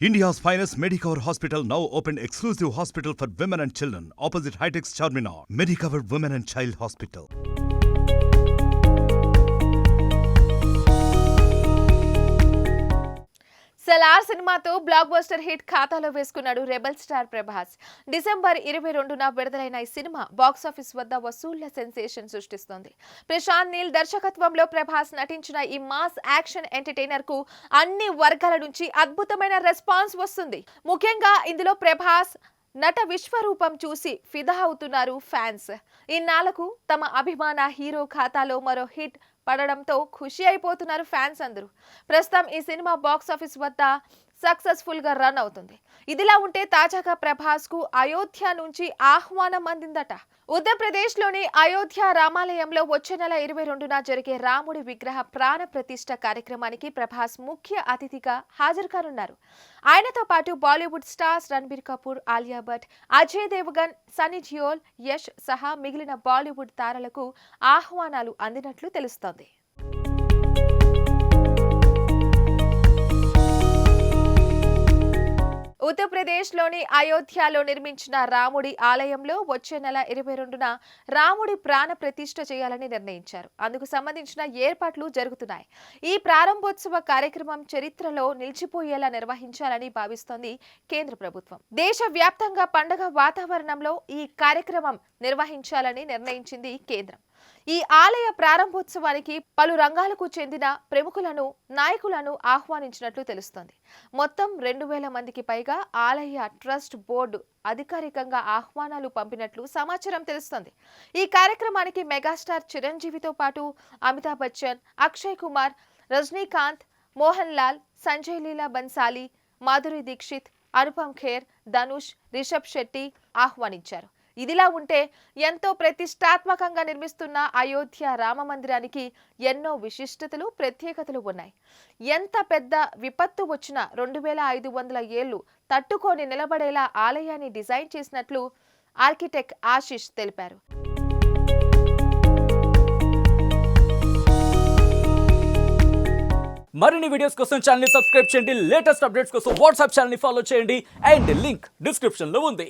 India's finest Medicover Hospital now open exclusive hospital for women and children opposite Hightex Charminar. Medicover Women and Child Hospital. Salaar సినిమాతో block buster hit ఖాతాలో వేసుకున్నాడు rebel star Prabhas. December ఇరవై రెండున విడుదలైన ఈ cinema box office వద్ద వసూళ్ళ sensation సృష్టిస్తోంది. ప్రశాంత్ నీల్ దర్శకత్వంలో ప్రభాస్ నటించిన ఈ మాస్ యాక్షన్ ఎంటర్టైనర్కు అన్ని వర్గాల నుంచి అద్భుతమైన రెస్పాన్స్ వస్తుంది. ముఖ్యంగా ఇందులో ప్రభాస్ నట విశ్వరూపం చూసి ఫిదా అవుతున్నారు ఫ్యాన్స్. ఇన్నాళ్ళకు తమ అభిమాన హీరో ఖాతాలో మరో హిట్ పడడంతో ఖుషి అయిపోతున్నారు ఫ్యాన్స్ అందరూ. ప్రస్తుతం ఈ సినిమా బాక్స్ ఆఫీస్ వద్ద సక్సెస్ఫుల్గా రన్ అవుతుంది. ఇదిలా ఉంటే తాజాగా ప్రభాస్కు అయోధ్య నుంచి ఆహ్వానం అందిందట. ఉత్తరప్రదేశ్లోని అయోధ్య రామాలయంలో వచ్చే నెల ఇరవై రెండున జరిగే రాముడి విగ్రహ ప్రాణ ప్రతిష్ట కార్యక్రమానికి ప్రభాస్ ముఖ్య అతిథిగా హాజరు కానున్నారు. ఆయనతో పాటు బాలీవుడ్ స్టార్స్ రణబీర్ కపూర్ ఆలియా భట్ అజయ్ దేవగన్ సనీ జియోల్ యష్ సహా మిగిలిన బాలీవుడ్ తారలకు ఆహ్వానాలు అందినట్లు తెలుస్తోంది. ఆంధ్రప్రదేశ్లోని అయోధ్యలో నిర్మించిన రాముడి ఆలయంలో వచ్చే నెల ఇరవై రెండున రాముడి ప్రాణ ప్రతిష్ఠ చేయాలని నిర్ణయించారు. అందుకు సంబంధించిన ఏర్పాట్లు జరుగుతున్నాయి. ఈ ప్రారంభోత్సవ కార్యక్రమం చరిత్రలో నిలిచిపోయేలా నిర్వహించాలని భావిస్తోంది కేంద్ర ప్రభుత్వం. దేశవ్యాప్తంగా పండగ వాతావరణంలో ఈ కార్యక్రమం నిర్వహించాలని నిర్ణయించింది కేంద్రం. ఈ ఆలయ ప్రారంభోత్సవానికి పలు రంగాలకు చెందిన ప్రముఖులను నాయకులను ఆహ్వానించినట్లు తెలుస్తోంది. మొత్తం రెండు వేల మందికి పైగా ఆలయ ట్రస్ట్ బోర్డు అధికారికంగా ఆహ్వానాలు పంపినట్లు సమాచారం తెలుస్తోంది. ఈ కార్యక్రమానికి మెగాస్టార్ చిరంజీవితో పాటు అమితాబ్ బచ్చన్ అక్షయ్ కుమార్ రజనీకాంత్ మోహన్ లాల్ సంజయ్ లీలా బన్సాలి మాధురి దీక్షిత్ అనుపమ్ ఖేర్ ధనుష్ రిషబ్ శెట్టి ఆహ్వానించారు. ఇదిలా ఉంటే ఎంతో ప్రతిష్టాత్మకంగా నిర్మిస్తున్న అయోధ్య రామ మందిరానికి ఎన్నో విశిష్టతలు ప్రత్యేకతలు ఉన్నాయి. ఎంత పెద్ద విపత్తు వచ్చినా రెండు వేల ఐదు వందల ఏళ్ళు తట్టుకొని నిలబడేలా ఆలయాన్ని డిజైన్ చేసినట్లు ఆర్కిటెక్ట్ ఆశిష్ తెలిపారు. మరిన్ని వీడియోస్ కోసం ఛానల్ సబ్స్క్రైబ్ చేయండి. లేటెస్ట్ అప్డేట్స్ కోసం వాట్సాప్ ఛానల్ ఫాలో చేయండి. అండ్ లింక్ డిస్క్రిప్షన్లో ఉంది.